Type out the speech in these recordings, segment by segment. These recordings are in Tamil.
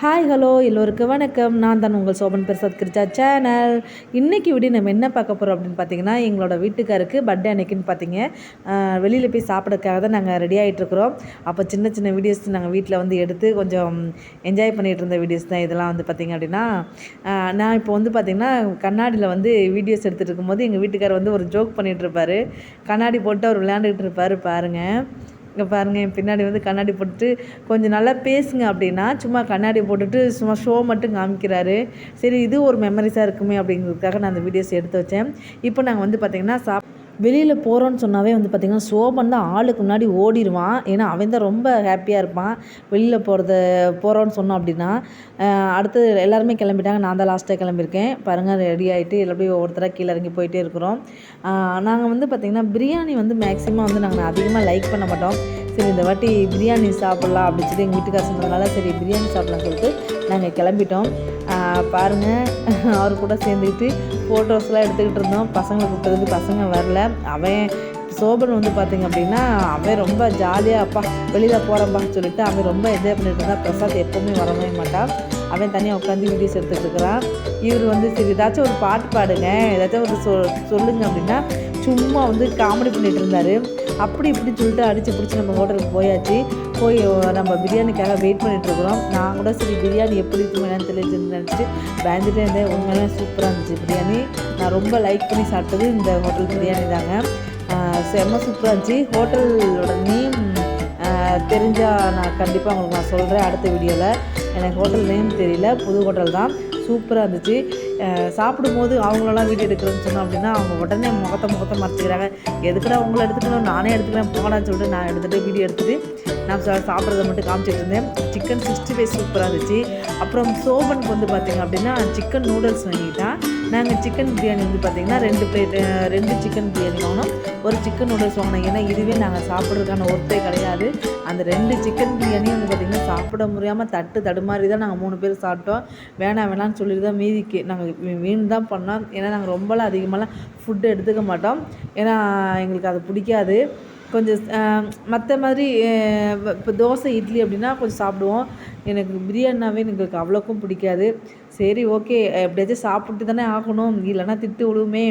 ஹாய் ஹலோ எல்லோருக்கும் வணக்கம். நான் தான் உங்கள் சோபன் பிரசாத் கிருச்சா சேனல். இன்றைக்கி விட நம்ம என்ன பார்க்க போகிறோம் அப்படின்னு பார்த்தீங்கன்னா எங்களோட வீட்டுக்காருக்கு பர்த்டே அன்னைக்குன்னு பார்த்தீங்க. வெளியில் போய் சாப்பிட்றதுக்காக தான் நாங்கள் ரெடி ஆகிட்டுருக்குறோம் அப்போ சின்ன சின்ன வீடியோஸ் நாங்கள் வீட்டில் வந்து எடுத்து கொஞ்சம் என்ஜாய் பண்ணிகிட்டு இருந்த வீடியோஸ் தான் இதெல்லாம் வந்து பார்த்திங்க அப்படின்னா நான் இப்போ வந்து பார்த்திங்கன்னா கண்ணாடியில் வந்து வீடியோஸ் எடுத்துகிட்டு இருக்கும்போது எங்கள் வீட்டுக்கார் வந்து ஒரு ஜோக் பண்ணிகிட்ருப்பார் கண்ணாடி போட்டு அவர் விளையாண்டுக்கிட்டு இருப்பார் பாருங்கள் இங்கே பாருங்கள் என் பின்னாடி வந்து கண்ணாடி போட்டுட்டு கொஞ்சம் நல்லா பேசுங்க அப்படின்னா சும்மா கண்ணாடி போட்டுட்டு சும்மா ஷோ மட்டும் காமிக்கிறாரு. சரி இது ஒரு மெமரிஸாக இருக்குமே அப்படிங்கிறதுக்காக நான் அந்த வீடியோஸ் எடுத்து வச்சேன். இப்போ நாங்கள் வந்து பார்த்திங்கன்னா சாப் வெளியில் போகிறோன்னு சொன்னாவே வந்து பார்த்திங்கன்னா சோபன் தான் ஆளுக்கு முன்னாடி ஓடிடுவான் ஏன்னா அவன் தான் ரொம்ப ஹாப்பியாக இருப்பான். வெளியில் போகிறத போகிறோன்னு சொன்னோம் அப்படின்னா அடுத்து எல்லாருமே கிளம்பிட்டாங்க. நான் தான் லாஸ்ட்டாக கிளம்பியிருக்கேன். பாருங்கள் ரெடி ஆகிட்டு எல்லாத்தையும் ஒவ்வொருத்தராக கீழே இறங்கி போயிட்டே இருக்கிறோம். நாங்கள் வந்து பார்த்திங்கன்னா பிரியாணி வந்து மேக்ஸிமம் வந்து நாங்கள் அதிகமாக லைக் பண்ண மாட்டோம். சரி இந்த வாட்டி பிரியாணி சாப்பிட்லாம் அப்படின்னு சொல்லி எங்கள் வீட்டுக்கார சொன்னதுனால சரி பிரியாணி சாப்பிட்லான்னு சொல்லிட்டு நாங்கள் கிளம்பிட்டோம். பாருங்கள் அவர் கூட சேர்ந்துக்கிட்டு ஃபோட்டோஸ்லாம் எடுத்துக்கிட்டு இருந்தோம். பசங்களை கூப்பிட்டதுக்கு பசங்க வரல. அவன் சோபன் வந்து பார்த்திங்க அப்படின்னா அவன் ரொம்ப ஜாலியாக அப்பா வெளியில் போகிறப்பான்னு சொல்லிட்டு அவன் ரொம்ப என்ஜாய் பண்ணிட்டு இருந்தான். பிரசாத் எப்போவுமே வரவே மாட்டான். அவன் தனியாக உட்காந்து வீடியோஸ் எடுத்துகிட்டு இருக்கிறான். இவர் வந்து சரி ஏதாச்சும் ஒரு பாட்டு பாடுங்க. ஏதாச்சும் ஒரு சொ சொல்லுங்க அப்படின்னா சும்மா வந்து காமெடி பண்ணிகிட்டு இருந்தார். அப்படி இப்படி சொல்லிட்டு அடித்து பிடிச்சி நம்ம ஹோட்டலுக்கு போயாச்சு. போய் நம்ம பிரியாணிக்காக வெயிட் பண்ணிகிட்ருக்குறோம் நான் கூட சரி பிரியாணி எப்படி இருக்கும் என்னன்னு தெரிஞ்சுன்னு நினச்சிட்டு பயந்துட்டே இருந்தேன். உண்மையிலே சூப்பராக இருந்துச்சு பிரியாணி. நான் ரொம்ப லைக் பண்ணி சாப்பிட்டது இந்த ஹோட்டல் பிரியாணி தாங்க. செம்ம சூப்பராக இருந்துச்சு. ஹோட்டலோட நேம் தெரிஞ்சால் நான் கண்டிப்பாக உங்களுக்கு நான் சொல்கிறேன் அடுத்த வீடியோவில் எனக்கு ஹோட்டல் நேம் தெரியல. புது ஹோட்டல் தான். சூப்பராக இருந்துச்சு. சாப்பிடும்போது அவங்களெல்லாம் வீடியோ எடுக்கிறேன்னு சொன்னோம் அப்படின்னா அவங்க உடனே முகத்தை முகத்தை மறைச்சிக்கிறாங்க. எதுக்கடா உங்களை எடுத்துக்கணும்? நானே எடுத்துக்கிறேன். போகலான்னு சொல்லிட்டு நான் எடுத்துகிட்டு வீடியோ எடுத்துகிட்டு நான் சாப்பிட்றத மட்டும் காமிச்சிட்டு இருந்தேன். சிக்கன் சிக்ஸ்டி ஃபைவ் சூப்பராக இருந்துச்சு. அப்புறம் சோபனுக்கு வந்து பார்த்திங்க அப்படின்னா சிக்கன் நூடுல்ஸ் வாங்கிட்டான். நாங்கள் சிக்கன் பிரியாணி வந்து பார்த்திங்கன்னா ரெண்டு பிளேட் ரெண்டு சிக்கன் பிரியாணி வாங்கினோம். ஒரு சிக்கன் நூடுல்ஸ் வாங்கினோம். ஏன்னா இதுவே நாங்கள் சாப்பிட்றதுக்கான ஒர்த்தே கிடையாது. அந்த ரெண்டு சிக்கன் பிரியாணியும் வந்து பார்த்திங்கன்னா சாப்பிட முடியாமல் தட்டு தடுமாறி தான் நாங்கள் மூணு பேர் சாப்பிட்டோம். வேணாம் வேணாம்னு சொல்லிட்டு தான் மீதிக்கு நாங்கள் வீண் தான் பண்ணோம். ஏன்னா நாங்கள் ரொம்பலாம் அதிகமாகலாம் ஃபுட்டு எடுத்துக்க மாட்டோம். ஏன்னா எங்களுக்கு அது பிடிக்காது. கொஞ்சம் மற்ற மாதிரி இப்போ தோசை இட்லி அப்படின்னா கொஞ்சம் சாப்பிடுவோம். எனக்கு பிரியாணினாவே எங்களுக்கு அவ்வளோக்கும் பிடிக்காது. சரி ஓகே. எப்படியாச்சும் சாப்பிட்டு தானே ஆகணும். இல்லைன்னா திட்டு விழுவுமே.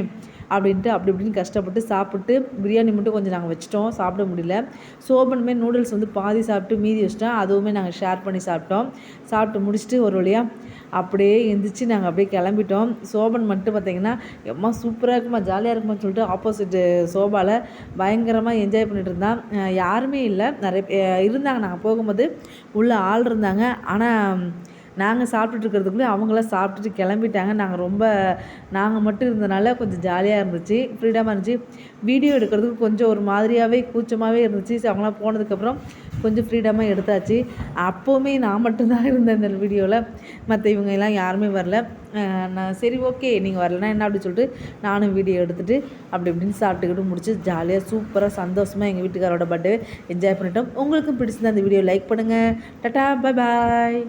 அப்படின்ட்டு அப்படி இப்படின்னு கஷ்டப்பட்டு சாப்பிட்டு பிரியாணி மட்டும் கொஞ்சம் நாங்கள் வச்சிட்டோம். சாப்பிட முடியல. சோபனுமே நூடுல்ஸ் வந்து பாதி சாப்பிட்டு மீதி வச்சிட்டோம். அதுவுமே நாங்கள் ஷேர் பண்ணி சாப்பிட்டோம். சாப்பிட்டு முடிச்சுட்டு ஒரு வழியாக அப்படியே எந்திரிச்சு நாங்கள் அப்படியே கிளம்பிட்டோம். சோபன் மட்டும் பார்த்திங்கன்னா எம்மா சூப்பராக இருக்குமா? ஜாலியாக இருக்குமா? சொல்லிட்டு ஆப்போசிட்டு சோபாவில் பயங்கரமாக என்ஜாய் பண்ணிட்டு இருந்தான். யாருமே இல்லை. நிறைய இருந்தாங்க. நாங்கள் போகும்போது உள்ளே ஆள் இருந்தாங்க. ஆனால் நாங்கள் சாப்பிட்டுட்டு இருக்கிறதுக்குள்ளே அவங்களாம் சாப்பிட்டுட்டு கிளம்பிட்டாங்க. நாங்கள் ரொம்ப நாங்கள் மட்டும் இருந்தனால கொஞ்சம் ஜாலியாக இருந்துச்சு ஃப்ரீடமாக இருந்துச்சு. வீடியோ எடுக்கிறதுக்கு கொஞ்சம் ஒரு மாதிரியாகவே கூச்சமாகவே இருந்துச்சு. அவங்களாம் போனதுக்கப்புறம் கொஞ்சம் ஃப்ரீடமாக எடுத்தாச்சு. அப்போவுமே நான் மட்டும்தான் இருந்தேன் இந்த வீடியோவில் மற்ற இவங்க எல்லாம் யாருமே வரல. நான் சரி ஓகே நீங்கள் வரலன்னா என்ன அப்படின்னு சொல்லிட்டு நானும் வீடியோ எடுத்துகிட்டு அப்படி இப்படின்னு சாப்பிட்டுக்கிட்டு முடிச்சு ஜாலியாக சூப்பராக சந்தோஷமாக எங்கள் வீட்டுக்காரோட பர்த்டே என்ஜாய் பண்ணிட்டோம். உங்களுக்கும் பிடிச்சிருந்தா அந்த வீடியோ லைக் பண்ணுங்கள் டட்டா பாய் பாய்